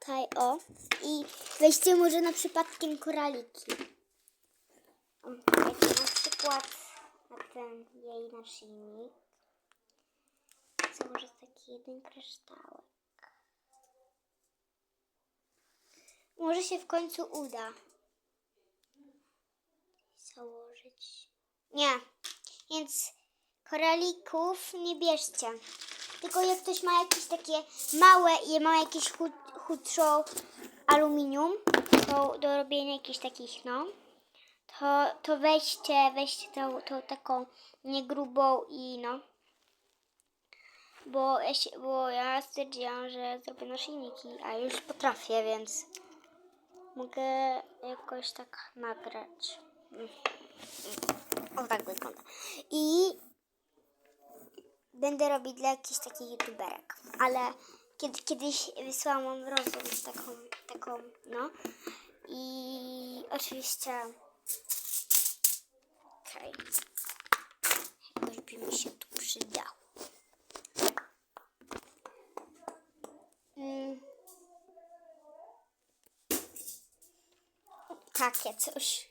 tutaj, o. I weźcie może na przypadkiem koraliki. Jak na przykład na ten jej naszyjnik. Założę taki jeden kryształek. Może się w końcu uda. Założyć. Nie. Więc koralików nie bierzcie. Tylko jak ktoś ma jakieś takie małe i ma jakieś chud, chudszą aluminium, to do robienia jakichś takich, no, to, to weźcie, weźcie tą, tą taką niegrubą i no. Bo ja, się, bo ja stwierdziłam, że zrobię naszyjniki, a już potrafię, więc mogę jakoś tak nagrać. Mm. O tak wygląda. I będę robić dla jakichś takich youtuberek. Ale kiedy, kiedyś wysłałam wam rozum taką, taką, no. I oczywiście okej. Jakoś by mi się tu przydało. Mm. Takie coś.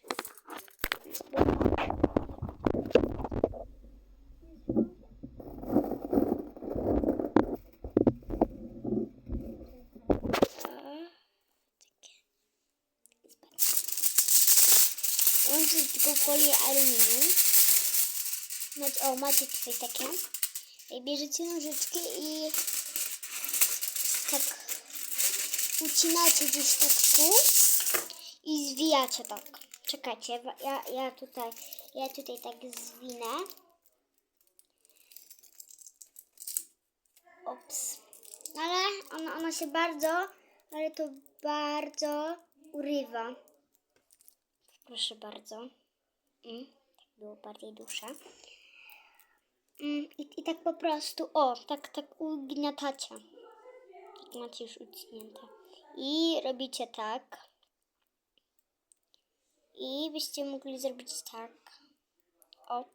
Łączyć tylko folię aluminium. Macie, o, macie tutaj takie. I bierzecie nożyczki i tak ucinacie gdzieś tak tu i zwijacie tak. Czekajcie, ja, ja tutaj, ja tutaj tak zwinę. Ops. Ale ona, ona się bardzo, ale to bardzo urywa. Proszę bardzo. Mm, tak było bardziej dłuższe. Mm, i, I tak po prostu, o, tak, tak ugniatacie. Jak macie już ucnięte. I robicie tak. I byście mogli zrobić tak. O.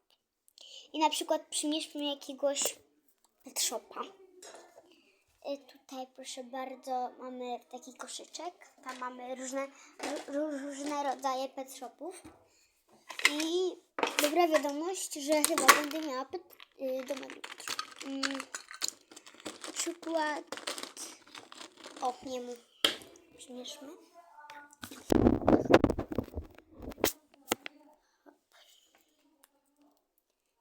I na przykład przymierzmy jakiegoś shopa. Y, Tutaj proszę bardzo mamy taki koszyczek. Tam mamy różne, ró- różne rodzaje pet shopów. I dobra wiadomość, że chyba będę miała pet, y. Mm, przykład o, nie mu. Przymierzmy.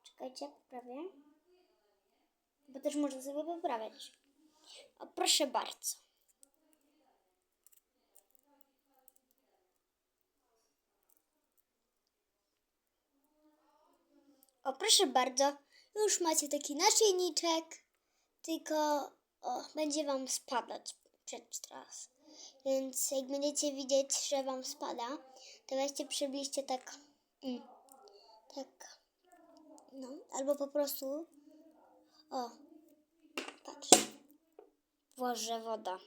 Czekajcie, poprawię. Bo też można sobie poprawiać. O, proszę bardzo. O, proszę bardzo. Już macie taki naszyjniczek. Tylko o, będzie wam spadać przed teraz. Więc jak będziecie widzieć, że wam spada, to weźcie przybliżcie tak. Mm, tak. No, albo po prostu. O. Włożę woda.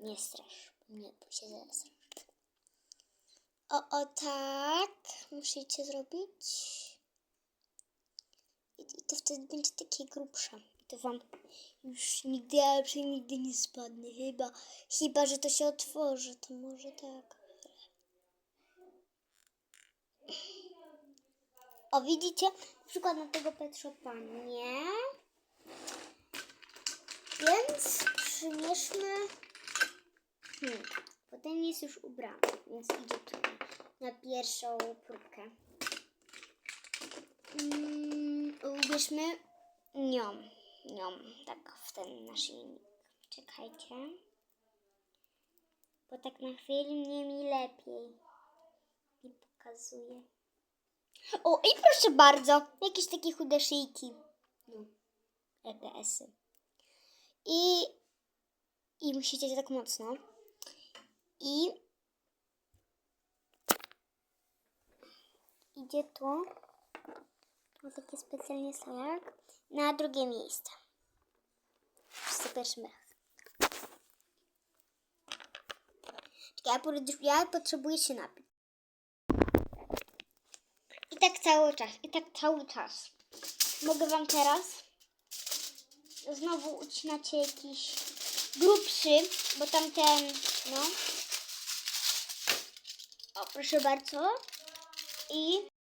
Nie strasz, nie, bo się zesrasz. O, o tak. Musicie zrobić. I, I to wtedy będzie takie grubsze. I to wam już nigdy, ale nigdy nie spadnie. Chyba, chyba, że to się otworzy, to może tak. O, widzicie? Przykład na tego pet shopa nie. Więc przymierzmy. Hmm, potem jest już ubrany, więc idzie tu na pierwszą próbkę. Mm, ubierzmy nią, nią, tak w ten naszyjnik. Czekajcie. Bo tak na chwilę mnie mi lepiej. Mi pokazuje. O, i proszę bardzo, jakieś takie chude szyjki. No, EPS-y. I, I musicie tak mocno. I idzie. Tu taki specjalnie stojak. Na drugie miejsce. Czekaj, ja, ja potrzebuję się napić. I tak cały czas, i tak cały czas. Mogę wam teraz znowu ucinacie jakiś grubszy, bo tamten, no. O, proszę bardzo. I